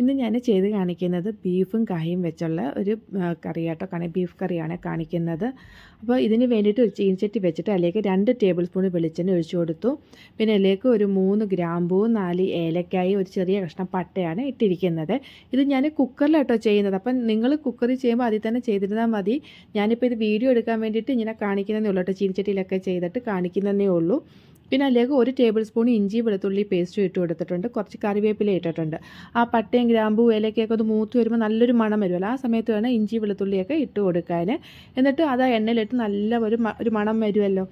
ഇന്ന് ഞാൻ ചെയ്ത് കാണിക്കുന്നത് ബീഫും കായും വെച്ചുള്ള ഒരു കറി കേട്ടോ കണി ബീഫ് കറിയാണ് കാണിക്കുന്നത്. അപ്പോൾ ഇതിന് വേണ്ടിയിട്ട് ഒരു ചീൻചട്ടി വെച്ചിട്ട് അതിലേക്ക് രണ്ട് ടേബിൾ സ്പൂൺ വെളിച്ചെണ്ണ ഒഴിച്ചു കൊടുത്തു. പിന്നെ അതിലേക്ക് ഒരു മൂന്ന് ഗ്രാമ്പൂവും നാല് ഏലക്കായും ഒരു ചെറിയ കഷ്ണം പട്ടയാണ് ഇട്ടിരിക്കുന്നത്. ഇത് ഞാൻ കുക്കറിലാട്ടോ ചെയ്യുന്നത്. അപ്പം നിങ്ങൾ കുക്കറിൽ ചെയ്യുമ്പോൾ അതിൽ തന്നെ ചെയ്തിരുന്നാൽ മതി. ഞാനിപ്പോൾ ഇത് വീഡിയോ എടുക്കാൻ വേണ്ടിയിട്ട് ഇങ്ങനെ കാണിക്കുന്നതേ ഉള്ളൂ കേട്ടോ. ചീൻചട്ടിയിലൊക്കെ ചെയ്തിട്ട് കാണിക്കുന്നതേ ഉള്ളൂ. പിന്നെ അതിലേക്ക് ഒരു ടേബിൾ സ്പൂൺ ഇഞ്ചി വെളുത്തുള്ളി പേസ്റ്റും ഇട്ട് കൊടുത്തിട്ടുണ്ട്. കുറച്ച് കറിവേപ്പില ഇട്ടിട്ടുണ്ട്. ആ പട്ടയും ഗ്രാമ്പും ഏലക്കയൊക്കെ ഒന്ന് മൂത്ത് വരുമ്പോൾ നല്ലൊരു മണം വരുമല്ലോ ആ സമയത്ത് വേണം ഇഞ്ചി വെളുത്തുള്ളിയൊക്കെ ഇട്ട് കൊടുക്കാൻ എന്നിട്ട് അത് ആ എണ്ണയിലിട്ട് നല്ല ഒരു ഒരു മണം വരുമല്ലോ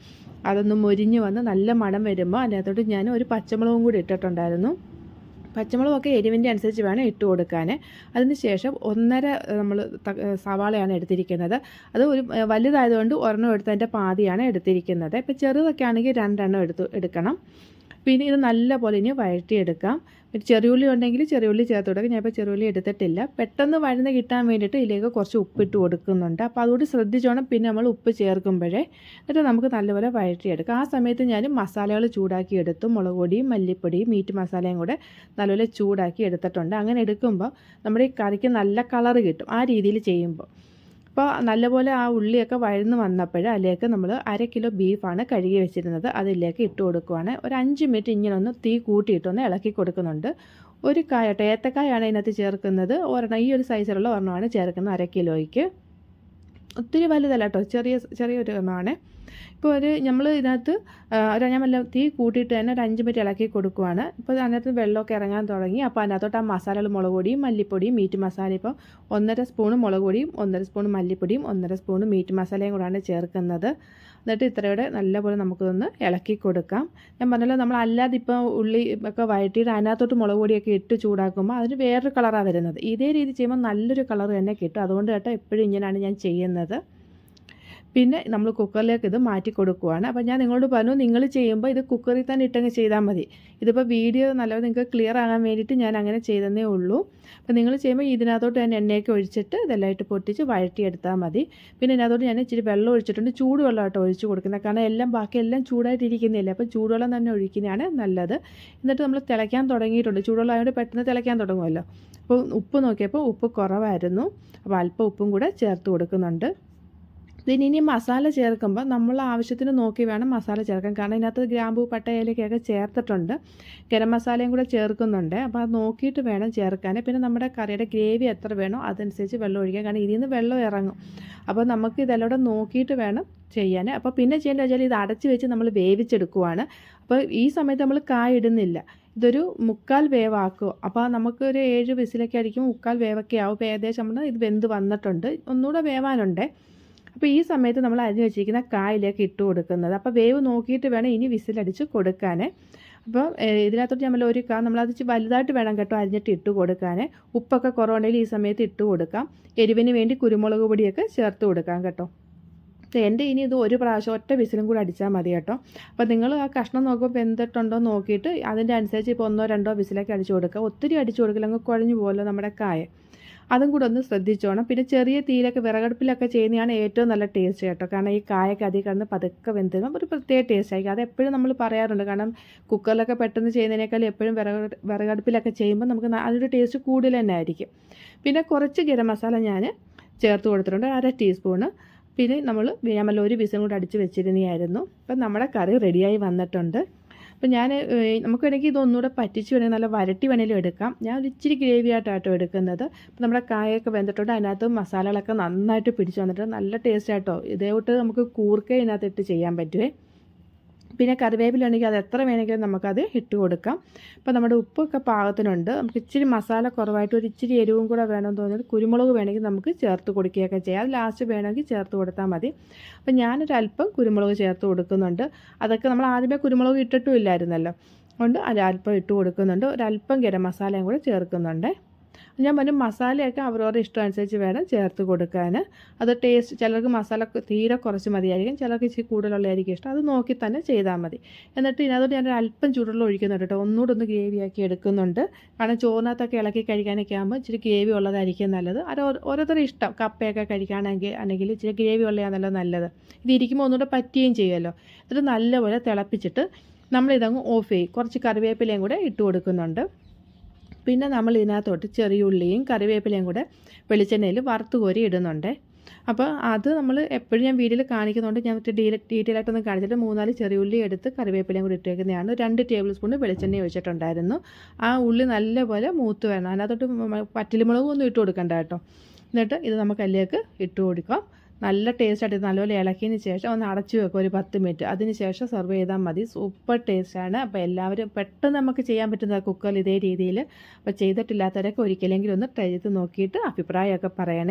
അതൊന്ന് മൊരിഞ്ഞ് വന്ന് നല്ല മണം വരുമ്പോൾ അതിനകത്തോട്ട് ഞാൻ ഒരു പച്ചമുളകും കൂടി ഇട്ടിട്ടുണ്ടായിരുന്നു. പച്ചമുളകൊക്കെ എരിവിന്റെ അനുസരിച്ച് വേണം ഇട്ട് കൊടുക്കാൻ അതിന് ശേഷം ഒന്നര നമ്മൾ സവാളയാണ് എടുത്തിരിക്കുന്നത്. അത് ഒരു വലുതായതുകൊണ്ട് ഒരെണ്ണം എടുത്തതിന്റെ പാതിയാണ് എടുത്തിരിക്കുന്നത്. ഇപ്പോൾ ചെറുതൊക്കെ ആണെങ്കിൽ രണ്ടെണ്ണം എടുത്ത് എടുക്കണം. പിന്നെ ഇത് നല്ല പോലെ ഇനി വഴറ്റിയെടുക്കാം. പിന്നെ ചെറിയുള്ളി ഉണ്ടെങ്കിൽ ചെറിയുള്ളി ചേർത്ത് കൊടുക്കാം. ഞാനിപ്പോൾ ചെറിയുള്ളി എടുത്തിട്ടില്ല. പെട്ടെന്ന് വഴന്ന് കിട്ടാൻ വേണ്ടിയിട്ട് ഇതിലേക്ക് കുറച്ച് ഉപ്പിട്ട് കൊടുക്കുന്നുണ്ട്. അപ്പോൾ അതുകൂടി ശ്രദ്ധിച്ചോണം. പിന്നെ നമ്മൾ ഉപ്പ് ചേർക്കുമ്പോഴേ എന്നിട്ട് നമുക്ക് നല്ലപോലെ വഴറ്റിയെടുക്കാം. ആ സമയത്ത് ഞാൻ മസാലകൾ ചൂടാക്കി എടുത്തു. മുളക് പൊടിയും മല്ലിപ്പൊടിയും മീറ്റ് മസാലയും കൂടെ നല്ലപോലെ ചൂടാക്കി എടുത്തിട്ടുണ്ട്. അങ്ങനെ എടുക്കുമ്പോൾ നമ്മുടെ ഈ കറിക്ക് നല്ല കളറ് കിട്ടും. ആ രീതിയിൽ ചെയ്യുമ്പോൾ. അപ്പോൾ നല്ലപോലെ ആ ഉള്ളിയൊക്കെ വഴന്ന് വന്നപ്പോൾ അതിലേക്ക് നമ്മൾ അര കിലോ ബീഫാണ് കഴുകി വെച്ചിരുന്നത്. അതിലേക്ക് ഇട്ട് കൊടുക്കുവാണ്. ഒരു അഞ്ച് മിനിറ്റ് ഇങ്ങനെ ഒന്ന് തീ കൂട്ടിയിട്ടൊന്ന് ഇളക്കി കൊടുക്കുന്നുണ്ട്. ഒരു കായ ഏത്തക്കായാണ് അതിനകത്ത് ചേർക്കുന്നത്. ഒരെണ്ണം ഈ ഒരു സൈസിലുള്ള ഒരെണ്ണമാണ് ചേർക്കുന്നത് അര കിലോയ്ക്ക്. ഒത്തിരി വലുതല്ല കേട്ടോ ചെറിയ ചെറിയൊരു എണ്ണമാണ് ഇപ്പോൾ ഒരു നമ്മൾ ഇതിനകത്ത് ഒരു ഞാൻ വല്ല തീ കൂട്ടിയിട്ട് തന്നെ ഒരു അഞ്ച് മിനിറ്റ് ഇളക്കി കൊടുക്കുവാണ്. ഇപ്പോൾ അതിനകത്ത് വെള്ളമൊക്കെ ഇറങ്ങാൻ തുടങ്ങി. അപ്പോൾ അതിനകത്തോട്ട് ആ മസാലകൾ മുളക് പൊടിയും മല്ലിപ്പൊടിയും മീറ്റ് മസാല ഇപ്പോൾ ഒന്നര സ്പൂണ് മുളക് പൊടിയും ഒന്നര സ്പൂണ് മല്ലിപ്പൊടിയും ഒന്നര സ്പൂണ് മീറ്റ് മസാലയും കൂടാണ് ചേർക്കുന്നത്. എന്നിട്ട് ഇത്രയോടെ നല്ലപോലെ നമുക്കിതൊന്ന് ഇളക്കി കൊടുക്കാം. ഞാൻ പറഞ്ഞല്ലോ നമ്മൾ അല്ലാതെ ഇപ്പോൾ ഉള്ളി ഒക്കെ വഴറ്റിയിട്ട് അതിനകത്തോട്ട് മുളക് പൊടിയൊക്കെ ഇട്ട് ചൂടാക്കുമ്പോൾ അതിന് വേറൊരു കളറാണ് വരുന്നത്. ഇതേ രീതി ചെയ്യുമ്പോൾ നല്ലൊരു കളർ തന്നെ കിട്ടും. അതുകൊണ്ട് കേട്ടോ എപ്പോഴും ഇങ്ങനെയാണ് ഞാൻ ചെയ്യുന്നത്. പിന്നെ നമ്മൾ കുക്കറിലേക്ക് ഇത് മാറ്റി കൊടുക്കുവാണ്. അപ്പോൾ ഞാൻ നിങ്ങളോട് പറഞ്ഞു നിങ്ങൾ ചെയ്യുമ്പോൾ ഇത് കുക്കറിൽ തന്നെ ഇട്ടങ്ങ് ചെയ്താൽ മതി. ഇതിപ്പോൾ വീഡിയോ നല്ലത് നിങ്ങൾക്ക് ക്ലിയർ ആകാൻ വേണ്ടിയിട്ട് ഞാൻ അങ്ങനെ ചെയ്തതേ ഉള്ളൂ. അപ്പോൾ നിങ്ങൾ ചെയ്യുമ്പോൾ ഇതിനകത്തോട്ട് ഞാൻ എണ്ണയൊക്കെ ഒഴിച്ചിട്ട് ഇതെല്ലാമായിട്ട് പൊട്ടിച്ച് വഴറ്റിയെടുത്താൽ മതി. പിന്നെ ഇതിനകത്തോട്ട് ഞാൻ ഇച്ചിരി വെള്ളം ഒഴിച്ചിട്ടുണ്ട്. ചൂടുവെള്ളമായിട്ട് ഒഴിച്ച് കൊടുക്കുന്നത്. കാരണം എല്ലാം ബാക്കി എല്ലാം ചൂടായിട്ടിരിക്കുന്നില്ല. അപ്പോൾ ചൂടുവെള്ളം തന്നെ ഒഴിക്കുന്നതാണ് നല്ലത്. എന്നിട്ട് നമ്മൾ തിളയ്ക്കാൻ തുടങ്ങിയിട്ടുണ്ട്. ചൂടുവെള്ളം ആയതുകൊണ്ട് പെട്ടെന്ന് തിളയ്ക്കാൻ തുടങ്ങുമല്ലോ. അപ്പോൾ ഉപ്പ് നോക്കിയപ്പോൾ ഉപ്പ് കുറവായിരുന്നു. അപ്പോൾ അല്പം ഉപ്പും കൂടെ ചേർത്ത് കൊടുക്കുന്നുണ്ട്. ഇതിന് ഇനി മസാല ചേർക്കുമ്പോൾ നമ്മൾ ആവശ്യത്തിന് നോക്കി വേണം മസാല ചേർക്കാൻ. കാരണം ഇതിനകത്ത് ഗ്രാമ്പൂ പട്ട ഇലയ്ക്കൊക്കെ ചേർത്തിട്ടുണ്ട്. ഗരം മസാലയും കൂടെ ചേർക്കുന്നുണ്ട്. അപ്പോൾ അത് നോക്കിയിട്ട് വേണം ചേർക്കാൻ. പിന്നെ നമ്മുടെ കറിയുടെ ഗ്രേവി എത്ര വേണോ അതനുസരിച്ച് വെള്ളം ഒഴിക്കാൻ കാരണം ഇതിൽ നിന്ന് വെള്ളം ഇറങ്ങും. അപ്പോൾ നമുക്ക് ഇതെല്ലാം നോക്കിയിട്ട് വേണം ചെയ്യാൻ. അപ്പോൾ പിന്നെ ചെയ്യേണ്ടത് വെച്ചാൽ ഇത് അടച്ച് വെച്ച് നമ്മൾ വേവിച്ചെടുക്കുവാണ്. അപ്പോൾ ഈ സമയത്ത് നമ്മൾ കായ ഇടുന്നില്ല. ഇതൊരു മുക്കാൽ വേവാക്കുക അപ്പോൾ നമുക്ക് ഒരു ഏഴ് വിസിലൊക്കെ അടിക്കും മുക്കാൽ വേവൊക്കെ ആവും. ഏകദേശം നമ്മൾ ഇത് വെന്ത് വന്നിട്ടുണ്ട്. ഒന്നുകൂടെ വേവാനുണ്ട്. അപ്പോൾ ഈ സമയത്ത് നമ്മൾ അരിഞ്ഞു വെച്ചിരിക്കുന്ന കായിലേക്ക് ഇട്ട് കൊടുക്കുന്നത്. അപ്പോൾ വേവ് നോക്കിയിട്ട് വേണം ഇനി വിസിലടിച്ച് കൊടുക്കാൻ അപ്പോൾ ഇതിനകത്തോട്ട് നമ്മൾ ഒരു കാ നമ്മളത് വലുതായിട്ട് വേണം കേട്ടോ അരിഞ്ഞിട്ട് ഇട്ട് കൊടുക്കാൻ ഉപ്പൊക്കെ കുറവുണ്ടെങ്കിൽ ഈ സമയത്ത് ഇട്ട് കൊടുക്കാം. എരിവിന് വേണ്ടി കുരുമുളക് പൊടിയൊക്കെ ചേർത്ത് കൊടുക്കാം കേട്ടോ. എന്റെ ഇനി ഇത് ഒരു പ്രാവശ്യം ഒറ്റ വിസിലും കൂടി അടിച്ചാൽ മതി കേട്ടോ. അപ്പോൾ നിങ്ങൾ ആ കഷ്ണം നോക്കുമ്പോൾ വെന്തിട്ടുണ്ടോ നോക്കിയിട്ട് അതിന്റെ അനുസരിച്ച് ഇപ്പോൾ ഒന്നോ രണ്ടോ വിസിലൊക്കെ അടിച്ചു കൊടുക്കുക ഒത്തിരി അടിച്ചു കൊടുക്കില്ല അങ്ങ് കുഴഞ്ഞു പോകുമല്ലോ നമ്മുടെ കായ അതും കൂടെ ഒന്ന് ശ്രദ്ധിച്ചോണം. പിന്നെ ചെറിയ തീയിലൊക്കെ വിറകടുപ്പിലൊക്കെ ചെയ്യുന്നതാണ് ഏറ്റവും നല്ല ടേസ്റ്റ് കേട്ടോ. കാരണം ഈ കായൊക്കെ അതിൽ കിടന്ന് പതുക്കെ വെന്തരും ഒരു പ്രത്യേക ടേസ്റ്റ് ആയിരിക്കും. അത് എപ്പോഴും നമ്മൾ പറയാറുണ്ട്. കാരണം കുക്കറിലൊക്കെ പെട്ടെന്ന് ചെയ്യുന്നതിനേക്കാൾ എപ്പോഴും വിറക് വിറകടുപ്പിലൊക്കെ ചെയ്യുമ്പോൾ നമുക്ക് അതിന്റെ ടേസ്റ്റ് കൂടുതൽ തന്നെ ആയിരിക്കും. പിന്നെ കുറച്ച് ഗരം മസാല ഞാൻ ചേർത്ത് കൊടുത്തിട്ടുണ്ട്. അര ടീസ്പൂണ്. പിന്നെ നമ്മൾ ഞാൻ ഒരു വിസം കൂടെ അടിച്ച് വെച്ചിരുന്നതായിരുന്നു. അപ്പം നമ്മുടെ കറി റെഡിയായി വന്നിട്ടുണ്ട്. അപ്പം ഞാൻ നമുക്ക് വേണമെങ്കിൽ ഇതൊന്നുകൂടെ പറ്റിച്ച് വേണമെങ്കിൽ നല്ല വരട്ടി വേണമെങ്കിലും എടുക്കാം. ഞാൻ ഇച്ചിരി ഗ്രേവി ആയിട്ടാട്ടോ എടുക്കുന്നത്. അപ്പം നമ്മുടെ കായൊക്കെ വെന്തിട്ടുണ്ട്. അതിനകത്ത് മസാലകളൊക്കെ നന്നായിട്ട് പിടിച്ച് വന്നിട്ട് നല്ല ടേസ്റ്റ് ആട്ടോ. ഇതേവിട്ട് നമുക്ക് കൂർക്ക ഇതിനകത്ത് ചെയ്യാൻ പറ്റുമേ പിന്നെ കറിവേപ്പിലുണ്ടെങ്കിൽ അത് എത്ര വേണമെങ്കിലും നമുക്കത് ഇട്ട് കൊടുക്കാം. അപ്പോൾ നമ്മുടെ ഉപ്പൊക്കെ പാകത്തിനുണ്ട്. നമുക്ക് ഇച്ചിരി മസാല കുറവായിട്ട് ഒരു ഇച്ചിരി എരിവും കൂടെ വേണമെന്ന് തോന്നിയാൽ കുരുമുളക് വേണമെങ്കിൽ നമുക്ക് ചേർത്ത് കൊടുക്കുകയൊക്കെ ചെയ്യാം. അത് ലാസ്റ്റ് വേണമെങ്കിൽ ചേർത്ത് കൊടുത്താൽ മതി. അപ്പോൾ ഞാനൊരു അല്പം കുരുമുളക് ചേർത്ത് കൊടുക്കുന്നുണ്ട്. അതൊക്കെ നമ്മൾ ആദ്യമേ കുരുമുളക് ഇട്ടിട്ടും ഇല്ലായിരുന്നല്ലോ. അതുകൊണ്ട് അല്പം ഇട്ട് കൊടുക്കുന്നുണ്ട്. ഒരല്പം ഗരം മസാലയും കൂടെ ചേർക്കുന്നുണ്ട്. ഞാൻ പറഞ്ഞു മസാലയൊക്കെ അവരവരുടെ ഇഷ്ടം അനുസരിച്ച് വേണം ചേർത്ത് കൊടുക്കാൻ. അത് ടേസ്റ്റ് ചിലർക്ക് മസാല തീരെ കുറച്ച് മതിയായിരിക്കും ചിലർക്ക് ഇച്ചിരി കൂടുതലുള്ളതായിരിക്കും ഇഷ്ടം. അത് നോക്കി തന്നെ ചെയ്താൽ മതി. എന്നിട്ട് ഇതിനകത്തോട്ട് ഞാൻ അല്പം ചൂടുള്ള ഒഴിക്കുന്നുണ്ട് കേട്ടോ. ഒന്നുകൂടെ ഒന്ന് ഗ്രേവി ആക്കി എടുക്കുന്നുണ്ട്. കാരണം ചോറിനകത്തൊക്കെ ഇളക്കി കഴിക്കാനൊക്കെ ആകുമ്പോൾ ഇച്ചിരി ഗ്രേവി ഉള്ളതായിരിക്കും നല്ലത്. അത് ഓരോരുത്തരുടെ ഇഷ്ടം. കപ്പയൊക്കെ കഴിക്കുകയാണെങ്കിൽ അല്ലെങ്കിൽ ഇച്ചിരി ഗ്രേവി ഉള്ളതാണല്ലോ നല്ലത്. ഇത് ഇരിക്കുമ്പോൾ ഒന്നുകൂടെ പറ്റുകയും ചെയ്യുമല്ലോ. എന്നിട്ട് നല്ലപോലെ തിളപ്പിച്ചിട്ട് നമ്മളിതങ്ങ് ഓഫ് ചെയ്യും. കുറച്ച് കറിവേപ്പിലയും കൂടെ ഇട്ട് കൊടുക്കുന്നുണ്ട്. പിന്നെ നമ്മൾ ഇതിനകത്തോട്ട് ചെറിയ ഉള്ളിയും കറിവേപ്പിലയും കൂടെ വെളിച്ചെണ്ണയിൽ വറുത്ത് കോരി ഇടുന്നുണ്ട്. അപ്പോൾ അത് നമ്മൾ എപ്പോഴും ഞാൻ വീഡിയോയിൽ കാണിക്കുന്നുണ്ട് ഞാൻ ഡീല ഡീറ്റെയിൽ ആയിട്ടൊന്നും കാണിച്ചിട്ട് മൂന്നാൽ ചെറിയ ഉള്ളി എടുത്ത് കറിവേപ്പിലയും കൂടി ഇട്ടേക്കുന്നതാണ്. രണ്ട് ടേബിൾ സ്പൂൺ വെളിച്ചെണ്ണ ഒഴിച്ചിട്ടുണ്ടായിരുന്നു. ആ ഉള്ളി നല്ലപോലെ മൂത്ത് വേണം അതിനകത്തോട്ട് പറ്റിലുമുളകും ഒന്നും ഇട്ട് കൊടുക്കണ്ട കേട്ടോ. എന്നിട്ട് ഇത് നമുക്ക് അതിലേക്ക് ഇട്ട് കൊടുക്കാം. നല്ല ടേസ്റ്റായിട്ട് നല്ലപോലെ ഇളക്കിയതിന് ശേഷം ഒന്ന് അടച്ചു വെക്കുക ഒരു പത്ത് മിനിറ്റ് അതിന് ശേഷം സെർവ് ചെയ്താൽ മതി. സൂപ്പർ ടേസ്റ്റാണ് അപ്പോൾ എല്ലാവരും പെട്ടെന്ന് നമുക്ക് ചെയ്യാൻ പറ്റുന്ന കുക്കറിൽ ഇതേ രീതിയിൽ അപ്പോൾ ചെയ്തിട്ടില്ലാത്തവരൊക്കെ ഒരിക്കലെങ്കിലും ഒന്ന് ട്രൈ ചെയ്ത് നോക്കിയിട്ട് അഭിപ്രായമൊക്കെ പറയണേ.